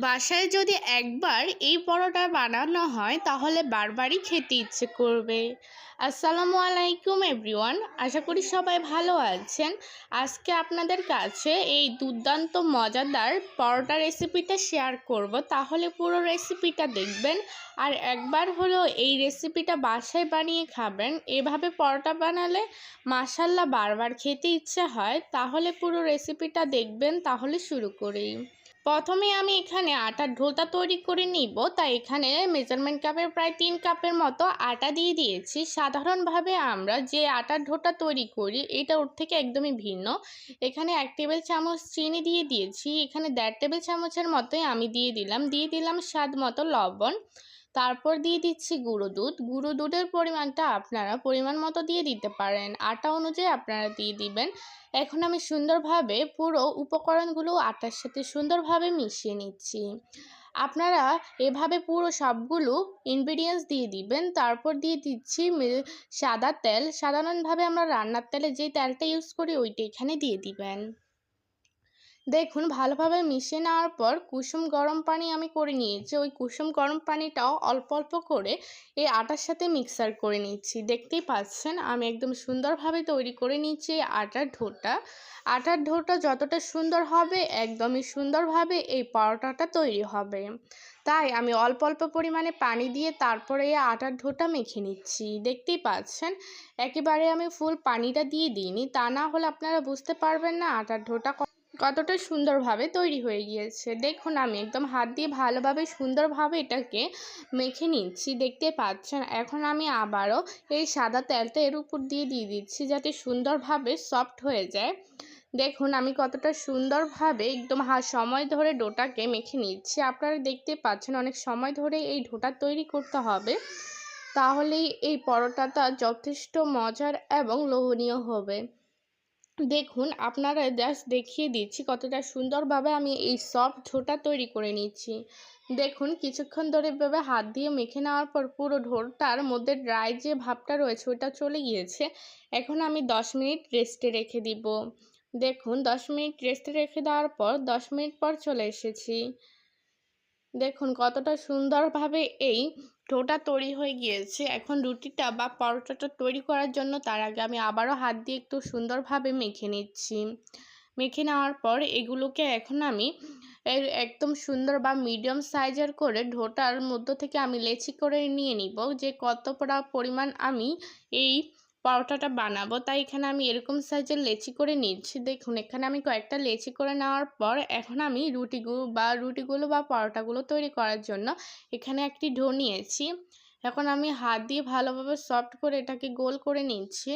বাসায় যদি একবার এই পরোটা বানানো হয়, তাহলে বারবারই খেতে ইচ্ছে করবে। আসসালামু আলাইকুম, এভরিওয়ান। আশা করি সবাই ভালো আছেন। আজকে আপনাদের কাছে এই দুর্দান্ত, মজাদার পরোটা রেসিপিটা শেয়ার করব। তাহলে পুরো রেসিপিটা দেখবেন আর একবার হলো এই রেসিপিটা বাসায় বানিয়ে খাবেন। এভাবে পরোটা বানালে মাসাল্লা বারবার খেতে ইচ্ছে হয়। তাহলে পুরো রেসিপিটা দেখবেন। তাহলে শুরু করি। প্রথমে আমি এখানে আটার ঢোলটা তৈরি করে নিব। তাই এখানে মেজারমেন্ট কাপের প্রায় তিন কাপের মতো আটা দিয়ে দিয়েছি। সাধারণভাবে আমরা যে আটার ঢোটা তৈরি করি, এটা ওর থেকে একদমই ভিন্ন। এখানে এক টেবিল চামচ চিনি দিয়ে দিয়েছি। এখানে দেড় টেবিল চামচের মতোই আমি দিয়ে দিলাম। দিয়ে দিলাম স্বাদ মতো লবণ। তারপর দিয়ে দিচ্ছি গুঁড়ো দুধ। গুঁড়ো দুধের পরিমাণটা আপনারা পরিমাণ মতো দিয়ে দিতে পারেন। আটা অনুযায়ী আপনারা দিয়ে দিবেন। এখন আমি সুন্দরভাবে পুরো উপকরণগুলো আটার সাথে সুন্দরভাবে মিশিয়ে নিচ্ছি। আপনারা এভাবে পুরো সবগুলো ইনগ্রিডিয়েন্টস দিয়ে দিবেন। তারপর দিয়ে দিচ্ছি সাদা তেল। সাধারণভাবে আমরা রান্নার তেলে যে তেলটা ইউজ করি, ওইটা এখানে দিয়ে দিবেন। দেখুন, ভালোভাবে মিশিয়ে নেওয়ার পর কুসুম গরম পানি আমি করে নিয়েছি। ওই কুসুম গরম পানিটাও অল্প অল্প করে এই আটার সাথে মিক্সার করে নিচ্ছি। দেখতেই পাচ্ছেন, আমি একদম সুন্দরভাবে তৈরি করে নিচ্ছি এই আটার ঢোটা আটার ঢোটা যতটা সুন্দর হবে, একদমই সুন্দরভাবে এই পরোটাটা তৈরি হবে। তাই আমি অল্প অল্প পরিমাণে পানি দিয়ে তারপরে এই আটার ঢোটা মেখে নিচ্ছি। দেখতেই পাচ্ছেন, একেবারে আমি ফুল পানিটা দিয়ে দিইনি। তা না হলে আপনারা বুঝতে পারবেন না আটার ঢোটা কতটা সুন্দরভাবে তৈরি হয়ে গিয়েছে। দেখুন, আমি একদম হাত দিয়ে ভালোভাবে সুন্দরভাবে এটাকে মেখে নিচ্ছি, দেখতে পাচ্ছেন? এখন আমি আবারও এই সাদা তেলটা এর উপর দিয়ে দিয়ে দিচ্ছি যাতে সুন্দরভাবে সফট হয়ে যায়। দেখুন, আমি কতটা সুন্দরভাবে একদম হা, সময় ধরে ডোটাকে মেখে নিচ্ছি। আপনারা দেখতে পাচ্ছেন, অনেক সময় ধরে এই ডোটা তৈরি করতে হবে। তাহলেই এই পরোটাটা যথেষ্ট মজার এবং লোভনীয় হবে। দেখুন, আপনারা জাস্ট দেখিয়ে দিচ্ছি কতটা সুন্দরভাবে আমি এই সব ঝোটা তৈরি করে নিচ্ছি। দেখুন, কিছুক্ষণ ধরে এভাবে হাত দিয়ে মেখে নেওয়ার পর পুরো ঢোলটার মধ্যে ড্রাই যে ভাবটা রয়েছে ওটা চলে গিয়েছে। এখন আমি দশ মিনিট রেস্টে রেখে দিব। দেখুন, দশ মিনিট রেস্টে রেখে দেওয়ার পর দশ মিনিট পর চলে এসেছি। দেখুন, কতটা সুন্দরভাবে এই ডোটা তৈরি হয়ে গিয়েছে। এখন রুটিটা বা পরোটাটা তৈরি করার জন্য তার আগে আমি আবারও হাত দিয়ে একটু সুন্দরভাবে মেখে নিচ্ছি। মেখে নেওয়ার পর এগুলোকে এখন আমি একদম সুন্দর বা মিডিয়াম সাইজের করে ঢোটার মধ্য থেকে আমি লেচি করে নিয়ে নিব যে কতটা পরিমাণ আমি এই পরোটাটা বানাবো। তাই এখানে আমি এরকম সাইজের লেচি করে নিচ্ছি দেখুন, এখানে আমি কয়েকটা লেচি করে নেওয়ার পর এখন আমি রুটিগুলো বা রুটিগুলো বা পরোটাগুলো তৈরি করার জন্য এখানে একটি ঢো নিয়েছি। এখন আমি হাত দিয়ে ভালোভাবে সফট করে এটাকে গোল করে নিচ্ছি।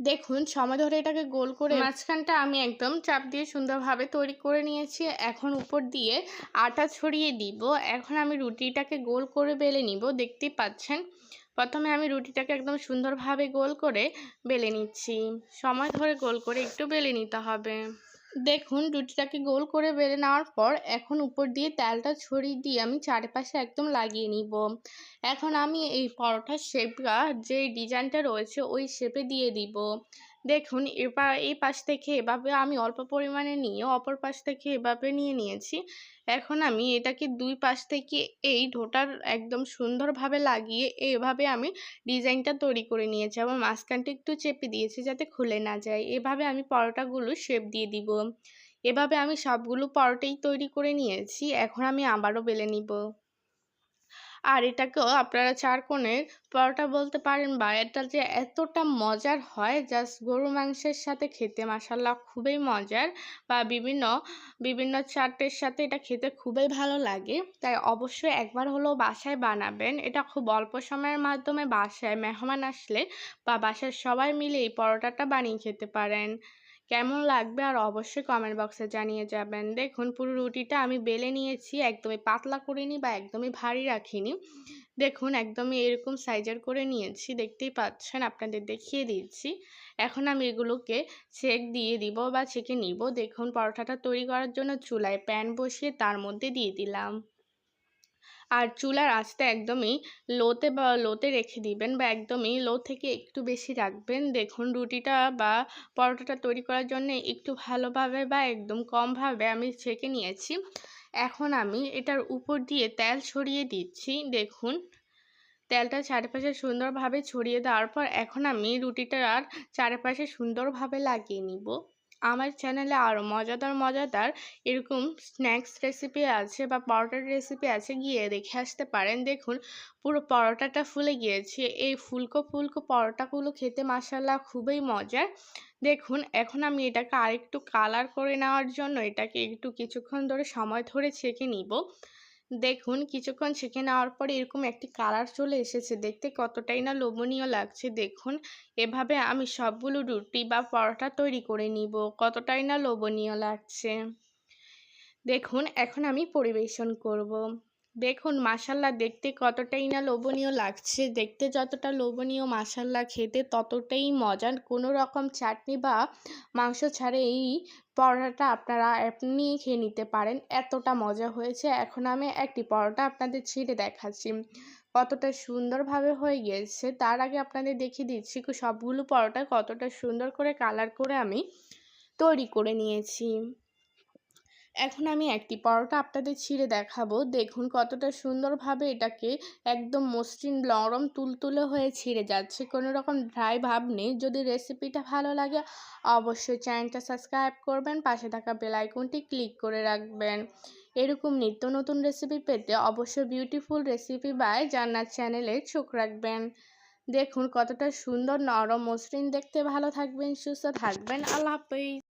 দেখুন, সময় ধরে এটাকে গোল করে মাঝখানটা আমি একদম চাপ দিয়ে সুন্দরভাবে তৈরি করে নিয়েছি। এখন উপর দিয়ে আটা ছড়িয়ে দিব। এখন আমি রুটিটাকে গোল করে বেলে নিব। দেখতেই পাচ্ছেন? প্রথমে আমি রুটিটাকে একদম সুন্দরভাবে গোল করে বেলে নিচ্ছি। সময় ধরে গোল করে একটু বেলে নিতে হবে। দেখুন, রুটিটাকে গোল করে বেলে নেওয়ার পর এখন উপর দিয়ে তেলটা ছড়িয়ে দিয়ে আমি চারপাশে একদম লাগিয়ে নিব। এখন আমি এই পরোটার শেপটা, যে ডিজাইনটা রয়েছে, ওই শেপে দিয়ে দিব। দেখুন, এবার এই পাশ থেকে এভাবে আমি অল্প পরিমাণে নিয়ে অপর পাশ থেকে এভাবে নিয়ে নিয়েছি। এখন আমি এটাকে দুই পাশ থেকে এই ঢোটার একদম সুন্দরভাবে লাগিয়ে এভাবে আমি ডিজাইনটা তৈরি করে নিয়েছি এবং মাঝখানটা একটু চেপে দিয়েছি যাতে খুলে না যায়। এভাবে আমি পরোটাগুলো শেপ দিয়ে দিব। এভাবে আমি সবগুলো পরোটাই তৈরি করে নিয়েছি। এখন আমি আবারও বেলে নিব। আর এটাকেও আপনারা চার কোণের পরোটা বলতে পারেন বা এটা যে এতটা মজার হয় জাস্ট গরু মাংসের সাথে খেতে মাসাল্লাহ খুবই মজার বা বিভিন্ন বিভিন্ন চাটের সাথে এটা খেতে খুবই ভালো লাগে। তাই অবশ্যই একবার হলেও বাসায় বানাবেন। এটা খুব অল্প সময়ের মাধ্যমে বাসায় মেহমান আসলে বা বাসার সবাই মিলে এই পরোটাটা বানিয়ে খেতে পারেন। কেমন লাগবে আর অবশ্যই কমেন্ট বক্সে জানিয়ে যাবেন। দেখুন, পুরো রুটিটা আমি বেলে নিয়েছি, একদমই পাতলা করিনি বা একদমই ভারী রাখিনি। দেখুন, একদমই এরকম সাইজের করে নিয়েছি, দেখতেই পাচ্ছেন, আপনাদের দেখিয়ে দিচ্ছি। এখন আমি এগুলোকে চেক দিয়ে দিব বা ছেঁকে নিব। দেখুন, পরোটাটা তৈরি করার জন্য চুলায় প্যান বসিয়ে তার মধ্যে দিয়ে দিলাম। আর চুলার আঁচটা একদমই লোতে বা, লোতে রেখে দিবেন বা একদমই লো থেকে একটু বেশি রাখবেন। দেখুন রুটিটা বা পরোটাটা তৈরি করার জন্য একটু ভালোভাবে বা একদম কমভাবে আমি ছেঁকে নিয়েছি। এখন আমি এটার উপর দিয়ে তেল ছড়িয়ে দিচ্ছি। দেখুন, তেলটা চারপাশে সুন্দরভাবে ছড়িয়ে দেওয়ার পর এখন আমি রুটিটার চারপাশে সুন্দরভাবে লাগিয়ে নিব। আমার চ্যানেলে আরও মজাদার মজাদার এরকম স্ন্যাক্স রেসিপি আছে বা পরোটার রেসিপি আছে, গিয়ে দেখে আসতে পারেন। দেখুন, পুরো পরোটাটা ফুলে গিয়েছে। এই ফুলকো ফুলকো পরোটাগুলো খেতে মাসাল্লাহ খুবই মজার। দেখুন, এখন আমি এটাকে আরেকটু কালার করে নেওয়ার জন্য এটাকে একটু কিছুক্ষণ ধরে সময় ধরে ছেঁকে নিব। দেখুন, কিছুক্ষণ ছেঁকে নেওয়ার পরে এরকম একটি কালার চলে এসেছে। দেখতে কতটাই না লোভনীয় লাগছে। দেখুন, এভাবে আমি সবগুলো রুটি বা পরোটা তৈরি করে নিব। কতটাই না লোভনীয় লাগছে। দেখুন, এখন আমি পরিবেশন করব। দেখুন মাসাল্লা দেখতে কতটাই না লোভনীয় লাগছে। দেখতে যতটা লোভনীয় মাসাল্লা খেতে, ততটাই মজার। কোনো রকম চাটনি বা মাংস ছাড়া এই পরোটাটা আপনারা এমনি খেয়ে নিতে পারেন। এতটা মজা হয়েছে। এখন আমি একটি পরোটা আপনাদের ছিঁড়ে দেখাচ্ছি। কতটা সুন্দরভাবে হয়ে গিয়েছে। তার আগে আপনাদের দেখিয়ে দিচ্ছি সবগুলো পরোটা কতটা সুন্দর করে কালার করে আমি তৈরি করে নিয়েছি। এখন আমি একটি পরোটা আপনাদের ছিঁড়ে দেখাবো। দেখুন কতটা সুন্দরভাবে এটাকে একদম মসৃণ নরম তুলতুলে হয়ে ছিঁড়ে যাচ্ছে। কোনো রকম ড্রাই ভাব নেই। যদি রেসিপিটা ভালো লাগে, অবশ্যই চ্যানেলটা সাবস্ক্রাইব করবেন, পাশে থাকা বেল আইকনটি ক্লিক করে রাখবেন। এরকম নিত্য নতুন রেসিপি পেতে অবশ্যই বিউটিফুল রেসিপি বাই জান্নাত চ্যানেলে চোখ রাখবেন। দেখুন কতটা সুন্দর, নরম, মসৃণ। দেখতে ভালো থাকবেন, সুস্থ থাকবেন। আল্লাহ হাফিজ।